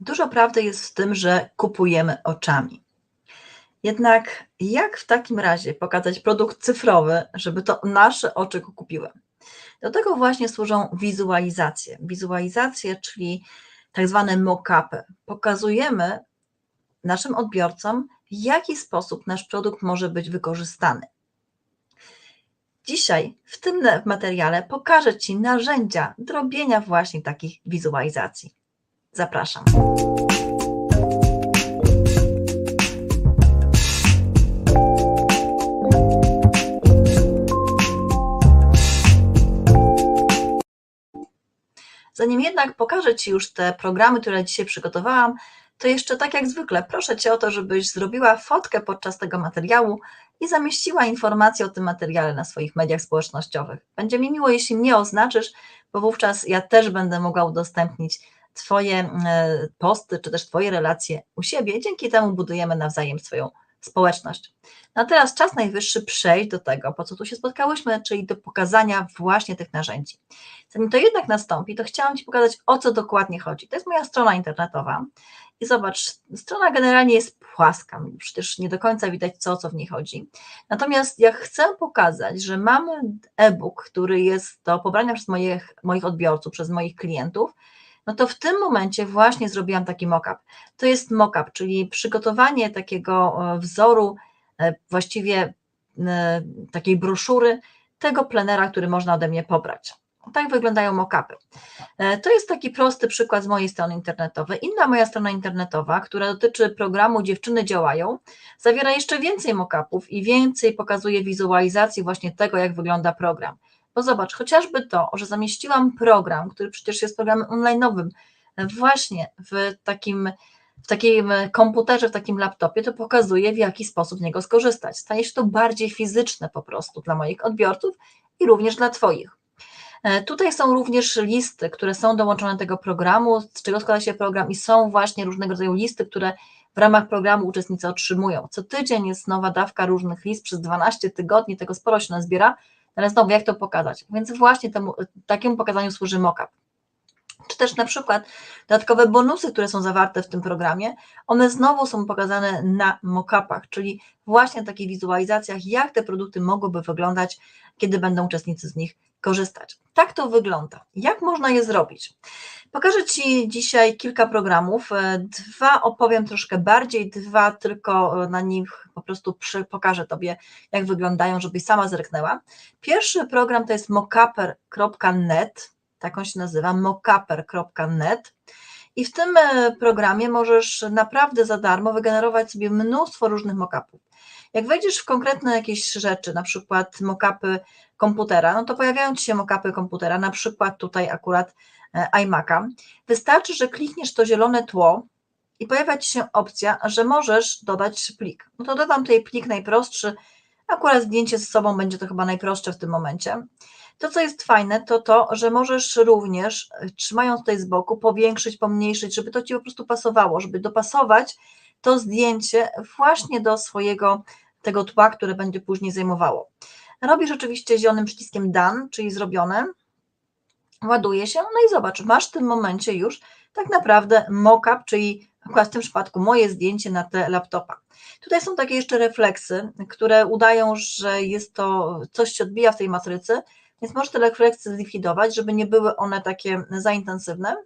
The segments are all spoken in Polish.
Dużo prawdy jest w tym, że kupujemy oczami. Jednak jak w takim razie pokazać produkt cyfrowy, żeby to nasze oczy go kupiły? Do tego właśnie służą wizualizacje. Wizualizacje, czyli tak zwane mock-upy. Pokazujemy naszym odbiorcom, w jaki sposób nasz produkt może być wykorzystany. Dzisiaj w tym materiale pokażę Ci narzędzia do robienia właśnie takich wizualizacji. Zapraszam. Zanim jednak pokażę Ci już te programy, które dzisiaj przygotowałam, to jeszcze tak jak zwykle proszę Cię o to, żebyś zrobiła fotkę podczas tego materiału i zamieściła informacje o tym materiale na swoich mediach społecznościowych. Będzie mi miło, jeśli mnie oznaczysz, bo wówczas ja też będę mogła udostępnić Twoje e, posty, czy też Twoje relacje u siebie. Dzięki temu budujemy nawzajem swoją społeczność. No a teraz czas najwyższy przejść do tego, po co tu się spotkałyśmy, czyli do pokazania właśnie tych narzędzi. Zanim to jednak nastąpi, to chciałam Ci pokazać, o co dokładnie chodzi. To jest moja strona internetowa i zobacz, strona generalnie jest płaska, przecież nie do końca widać, co, o co w niej chodzi. Natomiast ja chcę pokazać, że mamy e-book, który jest do pobrania przez moich, moich odbiorców, przez moich klientów, no to w tym momencie właśnie zrobiłam taki mock-up. To jest mock-up, czyli przygotowanie takiego e, wzoru, e, właściwie e, takiej broszury tego plenera, który można ode mnie pobrać. Tak wyglądają mock-upy. To jest taki prosty przykład z mojej strony internetowej. Inna moja strona internetowa, która dotyczy programu Dziewczyny działają, zawiera jeszcze więcej mock-upów i więcej pokazuje wizualizacji właśnie tego, jak wygląda program. Bo zobacz, chociażby to, że zamieściłam program, który przecież jest programem online'owym, właśnie w takim, w takim komputerze, w takim laptopie, to pokazuje, w jaki sposób z niego skorzystać. Staje się to bardziej fizyczne po prostu dla moich odbiorców i również dla Twoich. E, tutaj są również listy, które są dołączone do tego programu, z czego składa się program i są właśnie różnego rodzaju listy, które w ramach programu uczestnicy otrzymują. Co tydzień jest nowa dawka różnych list, przez 12 tygodni tego sporo się nazbiera, ale znowu, jak to pokazać? Więc właśnie temu, takiemu pokazaniu służy mockup. Czy też na przykład dodatkowe bonusy, które są zawarte w tym programie, one znowu są pokazane na mockupach, czyli właśnie w takich wizualizacjach, jak te produkty mogłyby wyglądać, kiedy będą uczestnicy z nich korzystać. Tak to wygląda. Jak można je zrobić? Pokażę Ci dzisiaj kilka programów. Dwa opowiem troszkę bardziej, dwa tylko na nich po prostu pokażę Tobie, jak wyglądają, żebyś sama zerknęła. Pierwszy program to jest mockuper.net, tak on się nazywa, mockuper.net. I w tym e, programie możesz naprawdę za darmo wygenerować sobie mnóstwo różnych mockupów. Jak wejdziesz w konkretne jakieś rzeczy, na przykład mockupy komputera, no to pojawiają Ci się mockupy komputera, na przykład tutaj akurat e, iMac'a. Wystarczy, że klikniesz to zielone tło i pojawia Ci się opcja, że możesz dodać plik. No to dodam tutaj plik najprostszy, akurat zdjęcie z sobą będzie to chyba najprostsze w tym momencie. To, co jest fajne, to to, że możesz również, trzymając tutaj z boku, powiększyć, pomniejszyć, żeby to Ci po prostu pasowało, żeby dopasować to zdjęcie właśnie do swojego tego tła, które będzie później zajmowało. Robisz oczywiście zielonym przyciskiem done, czyli zrobione, ładuje się, no i zobacz, masz w tym momencie już tak naprawdę mockup, czyli akurat w tym przypadku moje zdjęcie na te laptopa. Tutaj są takie jeszcze refleksy, które udają, że jest to, coś się odbija w tej matrycy, więc możesz te refleksy zlikwidować, żeby nie były one takie za intensywne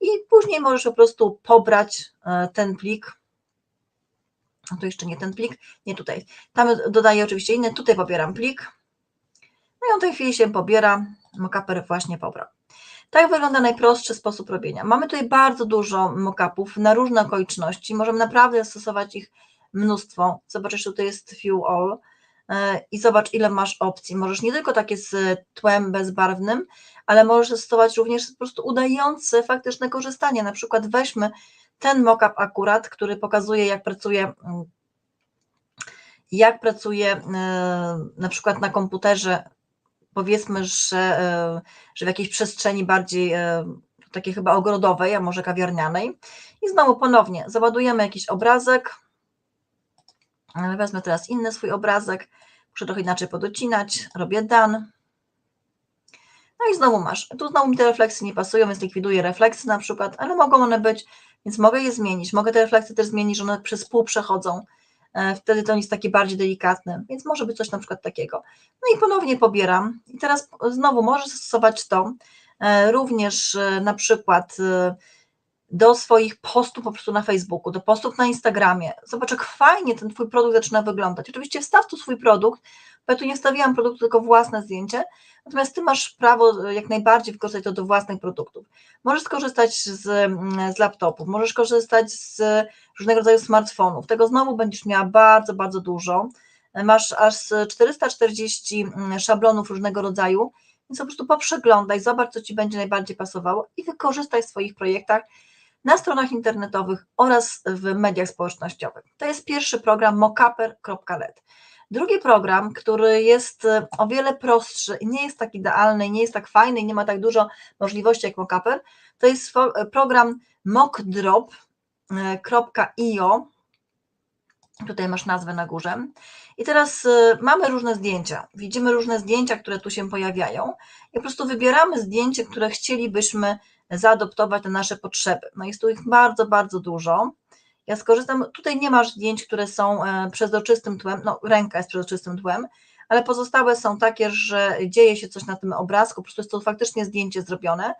i później możesz po prostu pobrać e, ten plik, to jeszcze nie ten plik, nie tutaj, tam dodaję oczywiście inny, tutaj pobieram plik, no i on w tej chwili się pobiera, mockuper właśnie pobrał. Tak wygląda najprostszy sposób robienia. Mamy tutaj bardzo dużo mockupów na różne okoliczności, możemy naprawdę stosować ich mnóstwo. Zobaczysz, tutaj jest View All i zobacz, ile masz opcji. Możesz nie tylko takie z tłem bezbarwnym, ale możesz stosować również po prostu udające faktyczne korzystanie. Na przykład weźmy ten mockup akurat, który pokazuje, jak pracuje mm, jak pracuje e, na przykład na komputerze powiedzmy, że, e, że w jakiejś przestrzeni bardziej e, takiej chyba ogrodowej, a może kawiarnianej. I znowu ponownie załadujemy jakiś obrazek. Wezmę teraz inny swój obrazek. Muszę trochę inaczej podocinać. Robię dan. No i znowu masz. Tu znowu mi te refleksy nie pasują, więc likwiduję refleksy na przykład, ale mogą one być więc mogę je zmienić, mogę te refleksje też zmienić, że one przez pół przechodzą, e, wtedy to jest takie bardziej delikatne, więc może być coś na przykład takiego. No i ponownie pobieram i teraz znowu możesz stosować to e, również e, na przykład do swoich postów po prostu na Facebooku, do postów na Instagramie. Zobacz, jak fajnie ten Twój produkt zaczyna wyglądać. Oczywiście wstaw tu swój produkt, bo ja tu nie wstawiłam produktu, tylko własne zdjęcie, natomiast Ty masz prawo jak najbardziej wykorzystać to do własnych produktów. Możesz skorzystać z, z laptopów, możesz korzystać z różnego rodzaju smartfonów. Tego znowu będziesz miała bardzo, bardzo dużo. Masz aż 440 szablonów różnego rodzaju, więc po prostu poprzeglądaj, zobacz, co Ci będzie najbardziej pasowało i wykorzystaj w swoich projektach na stronach internetowych oraz w mediach społecznościowych. To jest pierwszy program mockuper.net. Drugi program, który jest e, o wiele prostszy i nie jest tak idealny, nie jest tak fajny i nie ma tak dużo możliwości jak Mockuper, to jest e, program mockdrop.io. Tutaj masz nazwę na górze. I teraz e, mamy różne zdjęcia. Widzimy różne zdjęcia, które tu się pojawiają i po prostu wybieramy zdjęcie, które chcielibyśmy zaadoptować na nasze potrzeby. No jest tu ich bardzo, bardzo dużo. Ja skorzystam, tutaj nie masz zdjęć, które są e, przezroczystym tłem, no ręka jest przezroczystym tłem, ale pozostałe są takie, że dzieje się coś na tym obrazku, po prostu jest to faktycznie zdjęcie zrobione.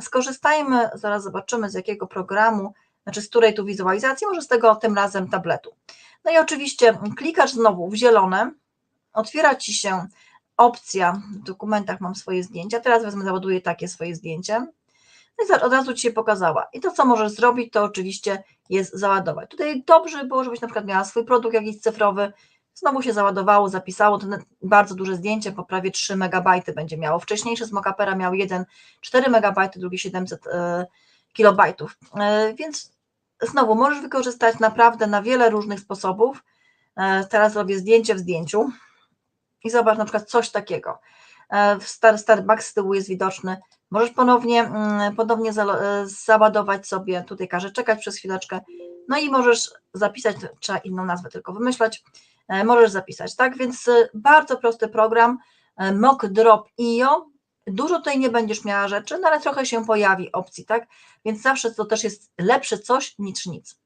Skorzystajmy, zaraz zobaczymy z jakiego programu, znaczy z której tu wizualizacji, może z tego tym razem tabletu. No i oczywiście klikasz znowu w zielone, otwiera Ci się opcja, w dokumentach mam swoje zdjęcia, teraz wezmę, załaduję takie swoje zdjęcie, i od razu Ci się pokazała. I to, co możesz zrobić, to oczywiście jest załadować. Tutaj dobrze było, żebyś na przykład miała swój produkt jakiś cyfrowy, znowu się załadowało, zapisało, to bardzo duże zdjęcie, po prawie 3 MB będzie miało. Wcześniejszy z Mockapera miał jeden 4 MB, drugi 700 e, KB. E, więc znowu możesz wykorzystać naprawdę na wiele różnych sposobów. E, teraz robię zdjęcie w zdjęciu i zobacz na przykład coś takiego. W Star, Starbucks z tyłu jest widoczny Możesz ponownie, mm, ponownie e, załadować sobie, tutaj każę czekać przez chwileczkę, no i możesz zapisać, trzeba inną nazwę tylko wymyślać, e, możesz zapisać, tak? Więc e, bardzo prosty program, mockdrop.io, dużo tutaj nie będziesz miała rzeczy, no ale trochę się pojawi opcji, tak? Więc zawsze to też jest lepsze coś niż nic.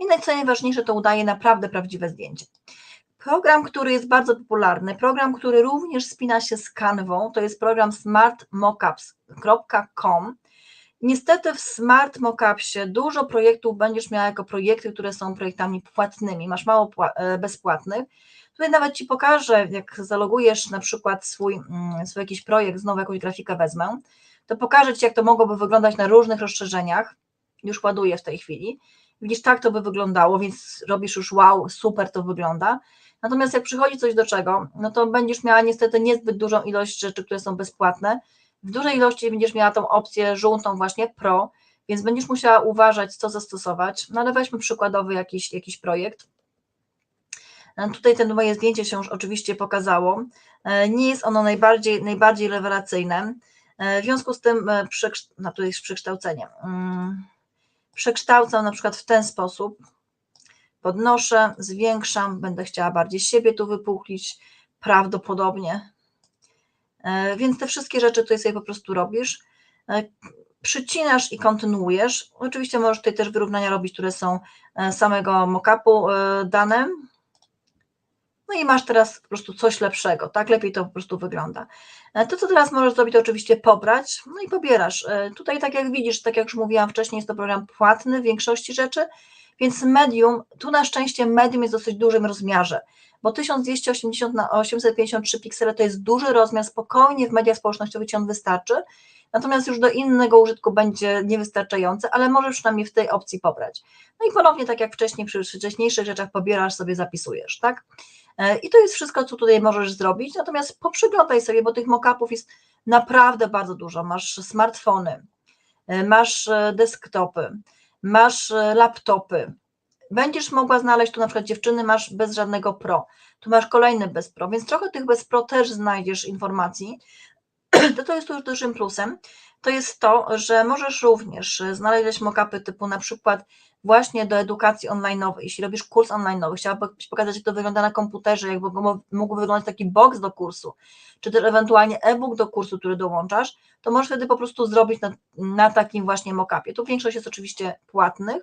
I co najważniejsze, to udaje naprawdę prawdziwe zdjęcie. Program, który jest bardzo popularny, program, który również spina się z kanwą, to jest program smartmockups.com. Niestety w Smart Mockupsie dużo projektów będziesz miała jako projekty, które są projektami płatnymi, masz mało e, bezpłatnych. Tutaj nawet Ci pokażę, jak zalogujesz na przykład swój, mm, swój jakiś projekt, znowu jakąś grafikę wezmę, to pokażę Ci, jak to mogłoby wyglądać na różnych rozszerzeniach. Już ładuję w tej chwili. Widzisz, tak to by wyglądało, więc robisz już wow, super to wygląda. Natomiast jak przychodzi coś do czego, no to będziesz miała niestety niezbyt dużą ilość rzeczy, które są bezpłatne. W dużej ilości będziesz miała tą opcję żółtą właśnie pro, więc będziesz musiała uważać, co zastosować. No ale weźmy przykładowy jakiś, jakiś projekt. E, tutaj ten moje zdjęcie się już oczywiście pokazało. E, nie jest ono najbardziej, najbardziej rewelacyjne. E, w związku z tym, no przekształcenie. Mm, przekształcam na przykład w ten sposób, podnoszę, zwiększam, będę chciała bardziej siebie tu wypuchlić, prawdopodobnie. E, więc te wszystkie rzeczy tutaj sobie po prostu robisz. E, przycinasz i kontynuujesz. Oczywiście możesz tutaj też wyrównania robić, które są e, samego mockupu dane. No i masz teraz po prostu coś lepszego, tak? Lepiej to po prostu wygląda. To, co teraz możesz zrobić, to oczywiście pobrać, no i pobierasz. Tutaj, tak jak widzisz, tak jak już mówiłam wcześniej, jest to program płatny w większości rzeczy, więc medium, tu na szczęście medium jest w dosyć dużym rozmiarze, bo 1280 na 853 piksele to jest duży rozmiar, spokojnie w mediach społecznościowych ci on wystarczy, natomiast już do innego użytku będzie niewystarczający, ale możesz przynajmniej w tej opcji pobrać. No i ponownie, tak jak wcześniej, przy wcześniejszych rzeczach pobierasz sobie, zapisujesz, tak? E, I to jest wszystko, co tutaj możesz zrobić, natomiast poprzyglądaj sobie, bo tych mockupów jest naprawdę bardzo dużo. Masz smartfony, e, masz e, desktopy, masz e, laptopy, będziesz mogła znaleźć tu na przykład dziewczyny masz bez żadnego pro, tu masz kolejny bez pro, więc trochę tych bez pro też znajdziesz informacji, to to jest już dużym plusem, to jest to, że możesz również znaleźć mockupy typu na przykład właśnie do edukacji online'owej, jeśli robisz kurs online'owy, chciałabyś pokazać, jak to wygląda na komputerze, jak mógłby wyglądać taki box do kursu, czy też ewentualnie e-book do kursu, który dołączasz, to możesz wtedy po prostu zrobić na, na takim właśnie mockupie. Tu większość jest oczywiście płatnych,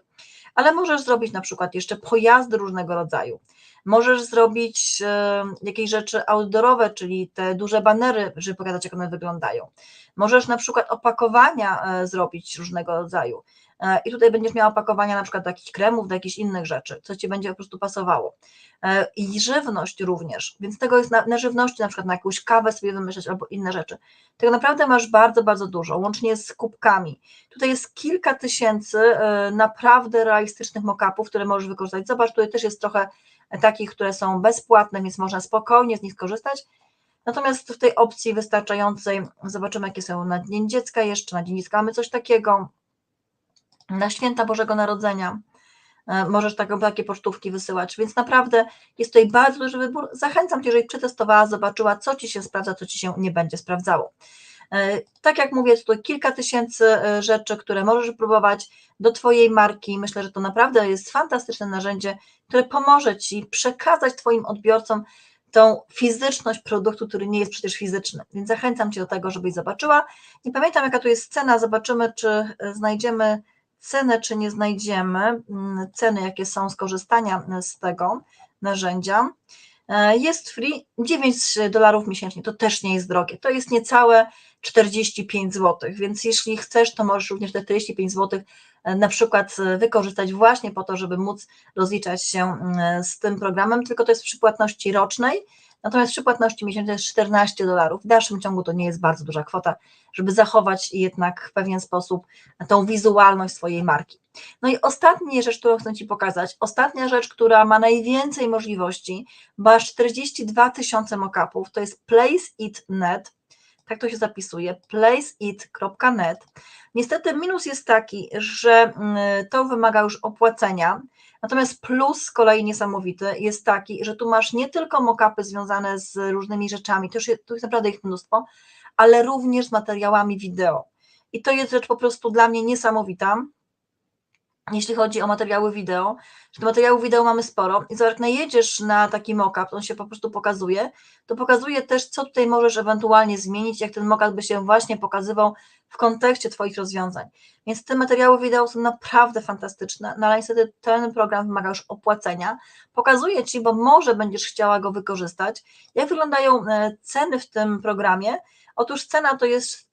ale możesz zrobić na przykład jeszcze pojazdy różnego rodzaju. Możesz zrobić e, jakieś rzeczy outdoorowe, czyli te duże banery, żeby pokazać, jak one wyglądają. Możesz na przykład opakowania e, zrobić różnego rodzaju. E, I tutaj będziesz miała opakowania na przykład do jakichś kremów, do jakichś innych rzeczy, co ci będzie po prostu pasowało. E, I żywność również, więc tego jest na, na żywności, na przykład na jakąś kawę sobie wymyśleć albo inne rzeczy. Tego naprawdę masz bardzo, bardzo dużo, łącznie z kubkami. Tutaj jest kilka tysięcy naprawdę realistycznych mock-upów, które możesz wykorzystać. Zobacz, tutaj też jest trochę takich, które są bezpłatne, więc można spokojnie z nich skorzystać. Natomiast w tej opcji wystarczającej zobaczymy, jakie są na Dzień Dziecka jeszcze, na Dzień Dziecka mamy coś takiego, na Święta Bożego Narodzenia e, możesz takie, takie pocztówki wysyłać, więc naprawdę jest tutaj bardzo duży wybór. Zachęcam Cię, jeżeli przetestowała, zobaczyła, co Ci się sprawdza, co Ci się nie będzie sprawdzało. E, tak jak mówię, tutaj kilka tysięcy e, rzeczy, które możesz próbować do Twojej marki. Myślę, że to naprawdę jest fantastyczne narzędzie, które pomoże Ci przekazać Twoim odbiorcom tą fizyczność produktu, który nie jest przecież fizyczny. Więc zachęcam Cię do tego, żebyś zobaczyła. Nie pamiętam, jaka tu jest cena, zobaczymy, czy znajdziemy cenę, czy nie znajdziemy mm, ceny, jakie są skorzystania z tego narzędzia. Jest free 9 dolarów miesięcznie, to też nie jest drogie, to jest niecałe 45 zł, więc jeśli chcesz, to możesz również te 45 zł e, na przykład e, wykorzystać właśnie po to, żeby móc rozliczać się mm, z tym programem, tylko to jest przy płatności rocznej, natomiast przy płatności miesięcznej jest 14 dolarów. W dalszym ciągu to nie jest bardzo duża kwota, żeby zachować jednak w pewien sposób tą wizualność swojej marki. No i ostatnia rzecz, którą chcę Ci pokazać, ostatnia rzecz, która ma najwięcej możliwości, bo aż 42 tysiące mockupów, to jest PlaceIt.net, tak to się zapisuje, placeit.net. Niestety minus jest taki, że mm, to wymaga już opłacenia, natomiast plus z kolei niesamowity jest taki, że tu masz nie tylko mockupy związane z różnymi rzeczami, już jest, to jest naprawdę ich mnóstwo, ale również z materiałami wideo. I to jest rzecz po prostu dla mnie niesamowita, jeśli chodzi o materiały wideo, że te materiałów wideo mamy sporo i jak najedziesz na taki mockup, on się po prostu pokazuje, to pokazuje też, co tutaj możesz ewentualnie zmienić, jak ten mockup by się właśnie pokazywał w kontekście Twoich rozwiązań. Więc te materiały wideo są naprawdę fantastyczne, no ale niestety ten program wymaga już opłacenia. Pokazuję Ci, bo może będziesz chciała go wykorzystać, jak wyglądają e, ceny w tym programie. Otóż cena to jest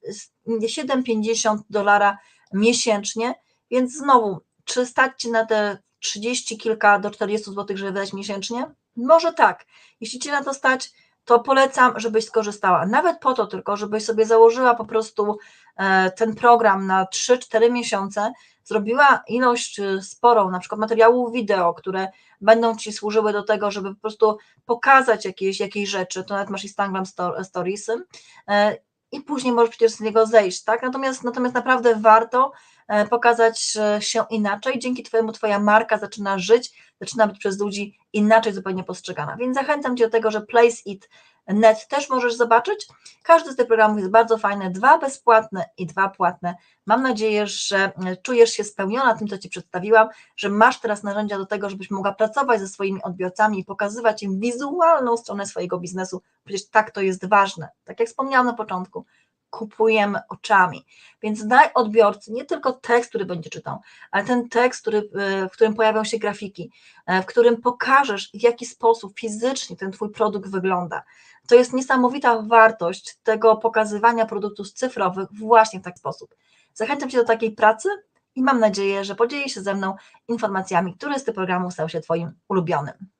7,50 dolara miesięcznie, więc znowu czy stać Ci na te 30 kilka do 40 zł, żeby wydać miesięcznie? Może tak. Jeśli Cię na to stać, to polecam, żebyś skorzystała. Nawet po to tylko, żebyś sobie założyła po prostu e, ten program na 3-4 miesiące, zrobiła ilość e, sporą, na przykład materiałów wideo, które będą Ci służyły do tego, żeby po prostu pokazać jakieś, jakieś rzeczy, to nawet masz Instagram Storiesy e, i później możesz przecież z niego zejść, tak? Natomiast, natomiast naprawdę warto pokazać się inaczej. Dzięki Twojemu Twoja marka zaczyna żyć, zaczyna być przez ludzi inaczej zupełnie postrzegana. Więc zachęcam Cię do tego, że Place It Net też możesz zobaczyć. Każdy z tych programów jest bardzo fajny, dwa bezpłatne i dwa płatne. Mam nadzieję, że czujesz się spełniona tym, co Ci przedstawiłam, że masz teraz narzędzia do tego, żebyś mogła pracować ze swoimi odbiorcami i pokazywać im wizualną stronę swojego biznesu. Przecież tak to jest ważne. Tak jak wspomniałam na początku, kupujemy oczami. Więc daj odbiorcy nie tylko tekst, który będzie czytał, ale ten tekst, który, e, w którym pojawią się grafiki, e, w którym pokażesz, w jaki sposób fizycznie ten Twój produkt wygląda. To jest niesamowita wartość tego pokazywania produktów cyfrowych właśnie w taki sposób. Zachęcam Cię do takiej pracy i mam nadzieję, że podzielisz się ze mną informacjami, który z tych programów stał się Twoim ulubionym.